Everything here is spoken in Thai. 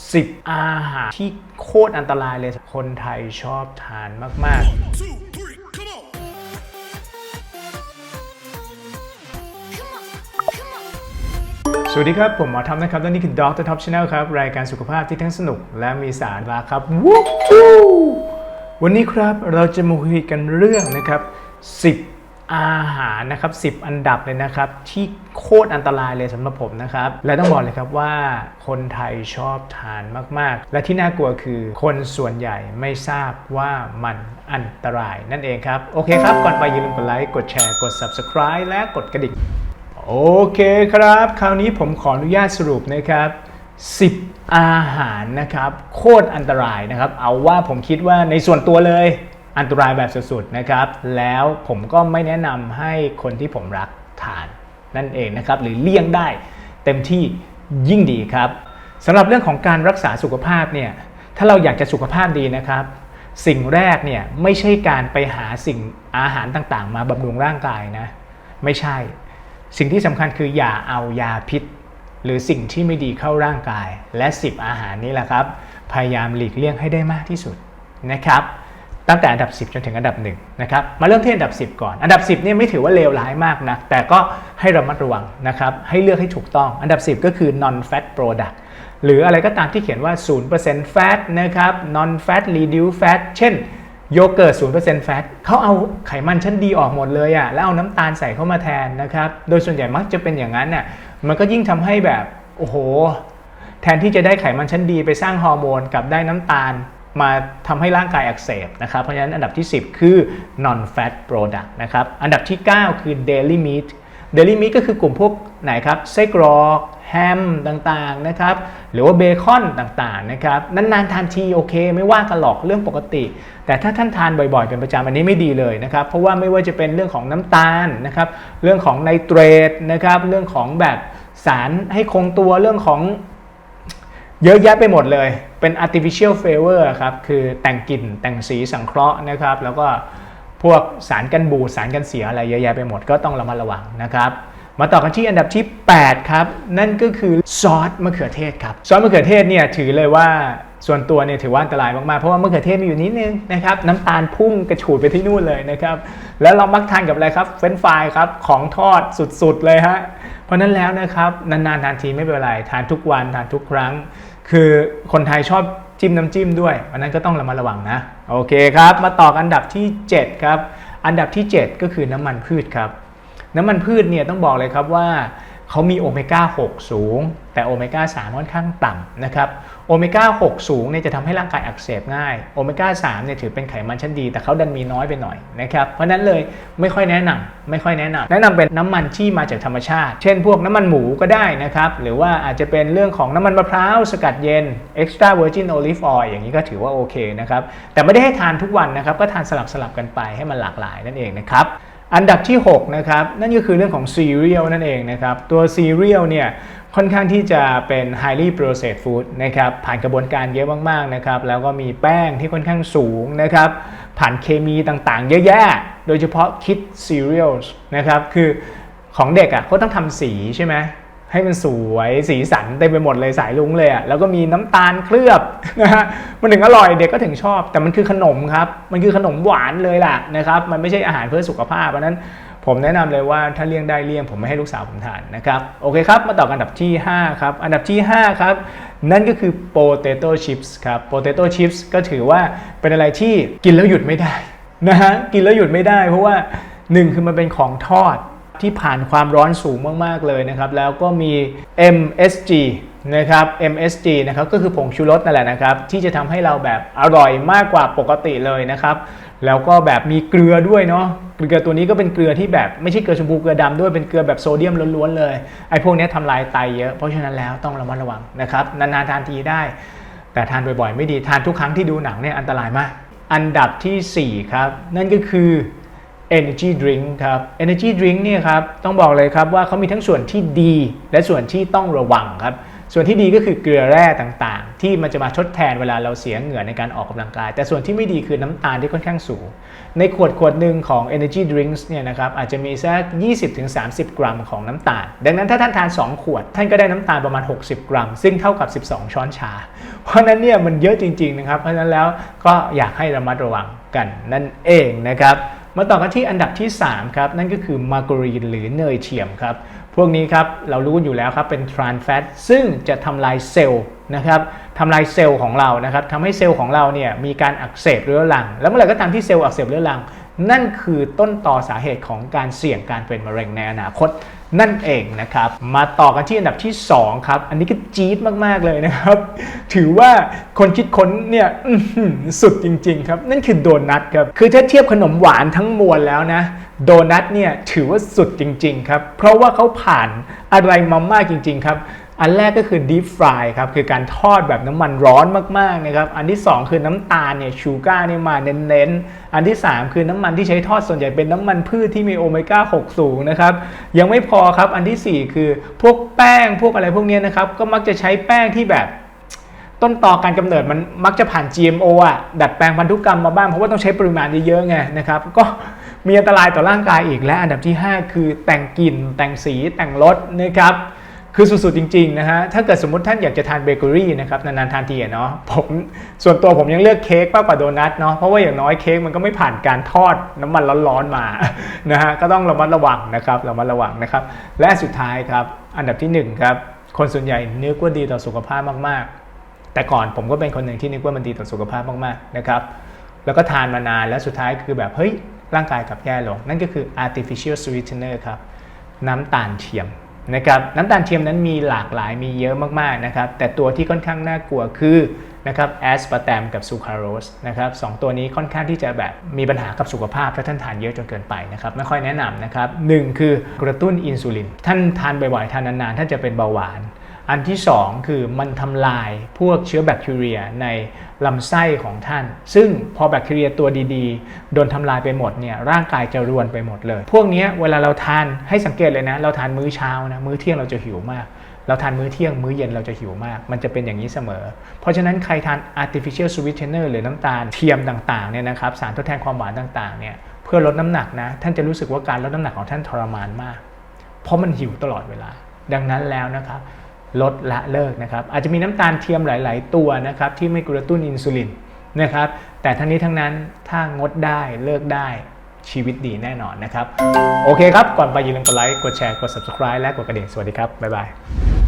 10 อาหารที่โคตรอันตรายเลย คนไทยชอบทานมากๆ two, three, come on. สวัสดีครับ ผมหมอทอมนะครับและนี่คือ Doctor Top Channel ครับ รายการสุขภาพที่ทั้งสนุกและมีสาระครับวู้วันนี้ครับเราจะมาคุยกันเรื่องนะครับ 10 อาหารนะครับ10 อันดับเลยนะครับ ที่โคตรอันตรายเลยสำหรับผมนะครับ และต้องบอกเลยครับว่าคนไทยชอบทานมาก ๆ และที่น่ากลัวคือคนส่วนใหญ่ไม่ทราบว่ามันอันตรายนั่นเองครับ โอเคครับ ก่อนไปอย่าลืมกดไลค์ กดแชร์ กด Subscribe และกดกระดิ่ง โอเคครับ คราวนี้ผมขออนุญาตสรุปนะครับ10 อาหารนะครับ โคตรอันตรายนะครับ เอาว่าผมคิดว่าในส่วนตัวเลย อันตรายแบบสุดๆนะครับ แล้วผมก็ไม่แนะนำให้คนที่ผมรักทานนั่นเองนะครับ หรือเลี่ยงได้เต็มที่ยิ่งดีครับสำหรับเรื่องของการรักษาสุขภาพเนี่ยถ้าเราอยากจะสุขภาพดีนะครับ สิ่งแรกเนี่ยไม่ใช่การไปหาสิ่งอาหารต่างๆ มาบำรุงร่างกายนะไม่ใช่ สิ่งที่สำคัญคืออย่าเอายาพิษ หรือสิ่งที่ไม่ดีเข้าร่างกาย และ10อาหารนี้แหละครับ พยายามหลีกเลี่ยงให้ได้มากที่สุดนะครับ ตั้งแต่อันดับ 10 จนถึงอันดับ1นะครับมาเริ่มที่อันดับ 10 ก่อนอันดับ 10เนี่ยไม่ถือว่าเลวร้ายมากนะแต่ก็ให้ระมัดระวังนะครับให้เลือกให้ถูกต้อง อันดับ 10 ก็คือ non fat product หรืออะไรก็ตามที่เขียนว่า 0% fat นะครับ non fat reduce fat เช่นโยเกิร์ต0%แฟตเขาเอาไขมันชั้นดีออกหมดเลยอะ่ะแล้วเอาน้ำตาลใส่เข้ามาแทนนะครับโดยส่วนใหญ่มักจะเป็นอย่างนั้นน่ะมันก็ยิ่งทำให้แบบโอ้โหแทนที่จะได้ไขมันชั้นดีไปสร้างฮอร์โมนกลับได้น้ำตาล มาทำให้ร่างกายอักเสบนะครับเพราะฉะนั้นอันดับที่ 10 คือ non fat product นะครับอันดับที่ 9 คือ dairy meat dairy meat ก็คือกลุ่มพวกไหนครับไส้กรอกแฮมต่างๆนะครับหรือว่าเบคอนต่างๆนะครับนานๆทานทีโอเค ไม่ว่ากันหรอกเรื่องปกติ แต่ถ้าท่านทานบ่อยๆเป็นประจำอันนี้ไม่ดีเลยนะครับเพราะว่าไม่ว่าจะเป็นเรื่องของน้ำตาลนะครับเรื่องของไนเตรตนะครับเรื่องของแบบสารให้คงตัวเรื่องของ เยอะแยะไปหมดเลย เป็น artificial flavor ครับ คือแต่งกลิ่นแต่งสีสังเคราะห์นะครับ แล้วก็พวกสารกันบูดสารกันเสียอะไรเยอะแยะไปหมดก็ต้องระมัดระวังนะครับ มาต่อกันที่อันดับที่ 8 ครับ นั่นก็คือซอสมะเขือเทศครับ ซอสมะเขือเทศเนี่ยถือเลยว่าส่วนตัวเนี่ยถือว่าอันตรายมาก ๆ เพราะว่ามะเขือเทศมีอยู่นิดนึงนะครับน้ำตาลพุ่งกระฉูดไปที่นู่นเลยนะครับ แล้วเรามักทานกับอะไรครับเฟรนฟรายครับของทอดสุด ๆ เลยฮะเพราะนั้นแล้วนะครับ นานๆทานทีไม่เป็นไร ทานทุกวันทานทุกครั้ง คือคนไทยชอบจิ้มน้ำจิ้มด้วยอันนั้นก็ต้องระมัดระวังนะ โอเคครับ มาต่อกันอันดับที่ 7 ครับ อันดับที่ 7 ก็คือน้ำมันพืชครับ น้ำมันพืชเนี่ยต้องบอกเลยครับว่า เขามีโอเมก้า 6 สูง แต่โอเมก้า 3 ค่อนข้างต่ำนะครับ โอเมก้า 6 สูงเนี่ยจะทำให้ร่างกายอักเสบง่าย โอเมก้า 3 เนี่ยถือเป็นไขมันชั้นดี แต่เขาดันมีน้อยไปหน่อยนะครับ เพราะนั้นเลยไม่ค่อยแนะนำไม่ค่อยแนะนำแนะนำเป็นน้ำมันที่มาจากธรรมชาติ เช่นพวกน้ำมันหมูก็ได้นะครับ หรือว่าอาจจะเป็นเรื่องของน้ำมันมะพร้าวสกัดเย็น extra virgin olive oil อย่างนี้ก็ถือว่าโอเคนะครับ แต่ไม่ได้ให้ทานทุกวันนะครับ ก็ทานสลับสลับกันไปให้มันหลากหลายนั่นเองนะครับ อันดับที่ 6 นะครับ นั่นก็คือเรื่องของซีเรียลนั่นเองนะครับ ตัวซีเรียลเนี่ยค่อนข้างที่จะเป็น highly processed food นะครับผ่านกระบวนการเยอะมากๆนะครับแล้วก็มีแป้งที่ค่อนข้างสูงนะครับผ่านเคมีต่างๆ เยอะแยะ โดยเฉพาะคิดซีเรียลนะครับคือของเด็กอะ่ะเขาต้องทำสีใช่ไหม ให้มันสวยสีสันเต็มไปหมดเลยสายลุงเลยอะ่ะแล้วก็มีน้ำตาลเคลือบนะฮะมันถึงอร่อยเด็กก็ถึงชอบ แต่มันคือขนมครับ มันคือขนมหวานเลยล่ะนะครับ มันไม่ใช่อาหารเพื่อสุขภาพเพราะนั้นผมแนะนำเลยว่าถ้าเลี่ยงได้เลี่ยงผมไม่ให้ลูกสาวผมทานนะครับโอเคครับ มาต่อกันอันดับที่ 5 ครับ อันดับที่ 5 ครับ นั่นก็คือ potato chips ครับ potato chips ก็ถือว่าเป็นอะไรที่กินแล้วหยุดไม่ได้นะฮะกินแล้วหยุดไม่ได้ เพราะว่าหนึ่งคือมันเป็นของทอด ที่ผ่านความร้อนสูงมาก ๆ เลยนะครับ แล้วก็มี MSG นะครับ MSG นะครับก็คือผงชูรสนั่นแหละนะครับ ที่จะทำให้เราแบบอร่อยมากกว่าปกติเลยนะครับ แล้วก็แบบมีเกลือด้วยเนาะเกลือตัวนี้ก็เป็นเกลือที่แบบไม่ใช่เกลือชมพูเกลือดำด้วยเป็นเกลือแบบโซเดียมล้วนๆเลยไอ้พวกนี้ทำลายไตเยอะเพราะฉะนั้นแล้วต้องระมัดระวังนะครับนานๆทานทีได้ แต่ทานบ่อยๆ ไม่ดีทานทุกครั้งที่ดูหนังเนี่ยอันตรายมาก อันดับทีสี่4 ครับ นั่นก็คือ Energy Drink ครับ Energy Drink เนี่ยครับต้องบอกเลยครับว่าเขามีทั้งส่วนที่ดี และส่วนที่ต้องระวังครับ ส่วนที่ดีก็คือเกลือแร่ต่างๆ ที่มันจะมาทดแทนเวลาเราเสียเหงื่อในการออกกำลังกาย แต่ส่วนที่ไม่ดีคือน้ำตาลที่ค่อนข้างสูง ในขวดขวดหนึ่งของ energy drinks เนี่ยนะครับอาจจะมีสัก 20-30 กรัมของน้ำตาล ดังนั้นถ้าท่านทาน 2 ขวด ท่านก็ได้น้ำตาลประมาณ 60 กรัม ซึ่งเท่ากับ 12 ช้อนชา เพราะฉะนั้นเนี่ยมันเยอะจริงๆนะครับเพราะฉะนั้นแล้วก็อยากให้ระมัดระวังกันนั่นเองนะครับ มาต่อกันที่อันดับที่ 3 ครับ นั่นก็คือมาการีนหรือเนยเทียมครับ พวกนี้ครับเรารู้อยู่แล้วครับเป็นทรานแฟตซึ่งจะทำลายเซลล์นะครับทำลายเซลล์ของเรานะครับทำให้เซลล์ของเราเนี่ยมีการอักเสบเรื้อรัง แล้วเมื่อไหร่ก็ตามที่เซลล์อักเสบเรื้อรัง นั่นคือต้นต่อสาเหตุของการเสี่ยงการเป็นมะเร็งในอนาคตนั่นเองนะครับ มาต่อกันที่อันดับที่ 2 ครับ อันนี้ก็จี๊ดมาก ๆ เลยนะครับ ถือว่าคนคิดค้นเนี่ยสุดจริง ๆ ครับ นั่นคือโดนัทครับ คือถ้าเทียบขนมหวานทั้งมวลแล้วนะ โดนัทเนี่ยถือว่าสุดจริง ๆ ครับ เพราะว่าเขาผ่านอะไรมามากจริง ๆ ครับ อันแรกก็คือ deep fry ครับคือการทอดแบบน้ำมันร้อนมากๆนะครับอันที่ 2 คือน้ำตาลเนี่ยชูการ์เนี่ยมาเน้นๆ อันที่ 3 คือน้ำมันที่ใช้ทอดส่วนใหญ่เป็นน้ำมันพืชที่มีโอเมก้า6 สูงนะครับยังไม่พอครับอันทีสี่4 คือพวกแป้งพวกอะไรพวกนี้นะครับก็มักจะใช้แป้งที่แบบต้นตอการกำเนิดมันมักจะผ่าน GMO อะดัดแปลงพันธุกรรมมาบ้างเพราะว่าต้องใช้ปริมาณเยอะๆไงนะครับก็มีอันตรายต่อร่างกายอีกและอันดับที่ 5 คือแต่งกลิ่นแต่งสีแต่งรสนะครับ คือสุดๆจริงๆนะฮะ ถ้าเกิดสมมติท่านอยากจะทานเบเกอรี่นะครับนานๆทานทีเนาะ ผมส่วนตัวผมยังเลือกเค้กมากกว่าโดนัทเนาะ เพราะว่าอย่างน้อยเค้กมันก็ไม่ผ่านการทอดน้ำมันร้อนๆมานะฮะ ก็ต้องระมัดระวังนะครับระมัดระวังนะครับ และสุดท้ายครับ อันดับที่หนึ่งครับ คนส่วนใหญ่นึกว่าดีต่อสุขภาพมากๆ แต่ก่อนผมก็เป็นคนหนึ่งที่นึกว่ามันดีต่อสุขภาพมากๆนะครับ แล้วก็ทานมานานแล้วสุดท้ายคือแบบเฮ้ยร่างกายกลับแย่ลง นั่นก็คือ artificial sweetener ครับน้ำตาลเทียม นะครับน้ำตาลเทียมนั้นมีหลากหลายมีเยอะมากๆนะครับแต่ตัวที่ค่อนข้างน่ากลัวคือนะครับแอสปาร์ตมกับซูคราโรสนะครับสองตัวนี้ค่อนข้างที่จะแบบมีปัญหากับสุขภาพถ้าท่านทานเยอะจนเกินไปนะครับไม่ค่อยแนะนำนะครับหนึ่งคือกระตุ้นอินซูลินท่านทานบ่อยๆทานนานๆท่านจะเป็นเบาหวาน อันที่ 2 คือมันทำลายพวกเชื้อแบคทีเรียในลำไส้ของท่าน ซึ่งพอแบคทีเรียตัวดีๆ โดนทำลายไปหมดเนี่ยร่างกายจะรวนไปหมดเลย พวกนี้เวลาเราทานให้สังเกตเลยนะ เราทานมื้อเช้านะมื้อเที่ยงเราจะหิวมากเราทานมื้อเที่ยง มื้อเย็นเราจะหิวมาก มันจะเป็นอย่างนี้เสมอ เพราะฉะนั้นใครทาน artificial sweetener หรือน้ำตาลเทียมต่างๆเนี่ยนะครับสารทดแทนความหวานต่างๆเนี่ยเพื่อลดน้ำหนักนะ ท่านจะรู้สึกว่าการลดน้ำหนักของท่านทรมานมาก เพราะมันหิวตลอดเวลา ดังนั้นแล้วนะครับ ลดละเลิกนะครับอาจจะมีน้ำตาลเทียมหลาย ๆ ตัวนะครับที่ไม่กระตุ้นอินซูลินนะครับแต่ทั้งนี้ทั้งนั้นถ้างดได้เลิกได้ชีวิตดีแน่นอนนะครับ โอเคครับ ก่อนไปอย่าลืมกดไลค์ กดแชร์ กด subscribe และกดกระดิ่ง สวัสดีครับ บ๊ายบาย